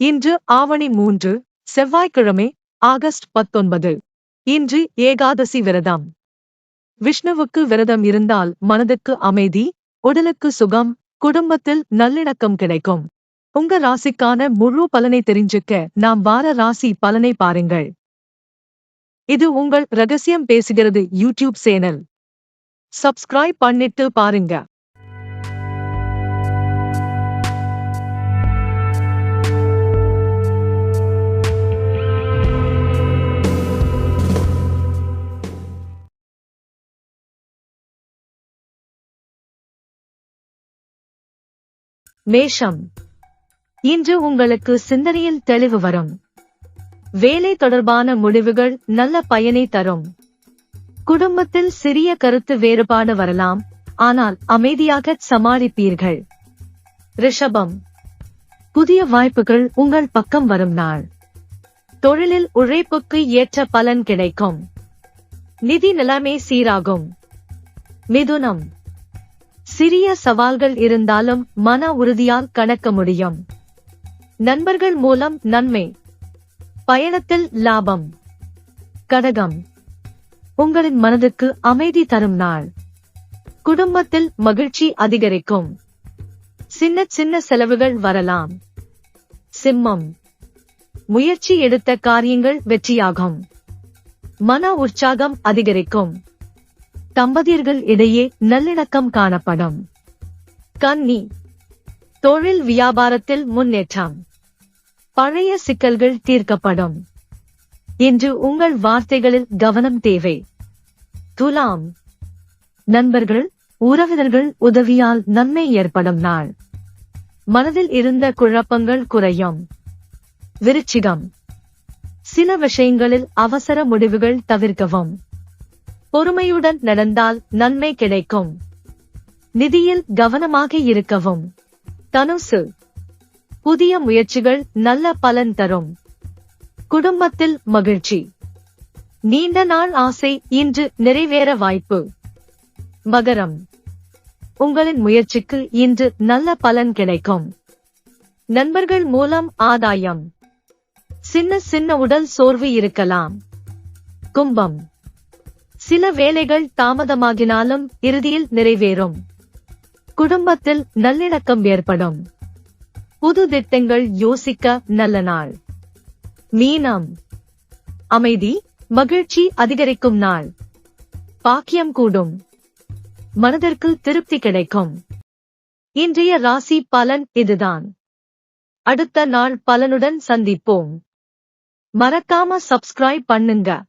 இன்று ஆவணி மூன்று செவ்வாய்க்கிழமை ஆகஸ்ட் பத்தொன்பது. இன்று ஏகாதசி விரதம். விஷ்ணுவுக்கு விரதம் இருந்தால் மனதுக்கு அமைதி உடலுக்கு சுகம் குடும்பத்தில் நல்லிணக்கம் கிடைக்கும். உங்க ராசிக்கான முழு பலனை தெரிஞ்சுக்க நாம் வார ராசி பலனை பாருங்கள். இது உங்கள் ரகசியம் பேசுகிறது யூடியூப் சேனல். சப்ஸ்கிரைப் பண்ணிட்டு பாருங்க. மேஷம். இன்று உங்களுக்கு சிந்தனையில் தெளிவு வரும். வேலை தொடர்பான முடிவுகள் நல்ல பயனை தரும். குடும்பத்தில் சிறிய கருத்து வேறுபாடு வரலாம் ஆனால் அமைதியாக சமாளிப்பீர்கள். ரிஷபம். புதிய வாய்ப்புகள் உங்கள் பக்கம் வரும் நாள். தொழிலில் உழைப்புக்கு ஏற்ற பலன் கிடைக்கும். நிதி நிலைமை சீராகும். மிதுனம். சிறிய சவால்கள் இருந்தாலும் மன உறுதியால் கணக்க முடியும். நண்பர்கள் மூலம் நன்மை. பயணத்தில் லாபம். கடகம். உங்களின் மனதுக்கு அமைதி தரும் நாள். குடும்பத்தில் மகிழ்ச்சி அதிகரிக்கும். சின்ன சின்ன செலவுகள் வரலாம். சிம்மம். முயற்சி எடுத்த காரியங்கள் வெற்றியாகும். மன உற்சாகம் அதிகரிக்கும். தம்பதியர்கள் இடையே நல்லிணக்கம் காணப்படும். கன்னி. தொழில் வியாபாரத்தில் முன்னேற்றம். பழைய சிக்கல்கள் தீர்க்கப்படும். இன்று உங்கள் வார்த்தைகளில் கவனம் தேவை. துலாம். நண்பர்கள் உறவினர்கள் உதவியால் நன்மை ஏற்படும் நாள். மனதில் இருந்த குழப்பங்கள் குறையும். விருச்சிகம். சில விஷயங்களில் அவசர முடிவுகள் தவிர்க்கவும். பொறுமையுடன் நடந்தால் நன்மை கிடைக்கும். நிதியில் கவனமாக இருக்கவும். தனுசு. புதிய முயற்சிகள் நல்ல பலன் தரும். குடும்பத்தில் மகிழ்ச்சி. நீண்ட நாள் ஆசை இன்று நிறைவேற வாய்ப்பு. மகரம். உங்களின் முயற்சிக்கு இன்று நல்ல பலன் கிடைக்கும். நண்பர்கள் மூலம் ஆதாயம். சின்ன சின்ன உடல் சோர்வு இருக்கலாம். கும்பம். சில வேலைகள் தாமதமாகினாலும் இறுதியில் நிறைவேறும். குடும்பத்தில் நல்லிணக்கம் ஏற்படும். புது திட்டங்கள் யோசிக்க நல்ல நாள். மீனம். அமைதி மகிழ்ச்சி அதிகரிக்கும் நாள். பாக்கியம் கூடும். மனதிற்கு திருப்தி கிடைக்கும். இன்றைய ராசி பலன் இதுதான். அடுத்த நாள் பலனுடன் சந்திப்போம். மறக்காம சப்ஸ்கிரைப் பண்ணுங்க.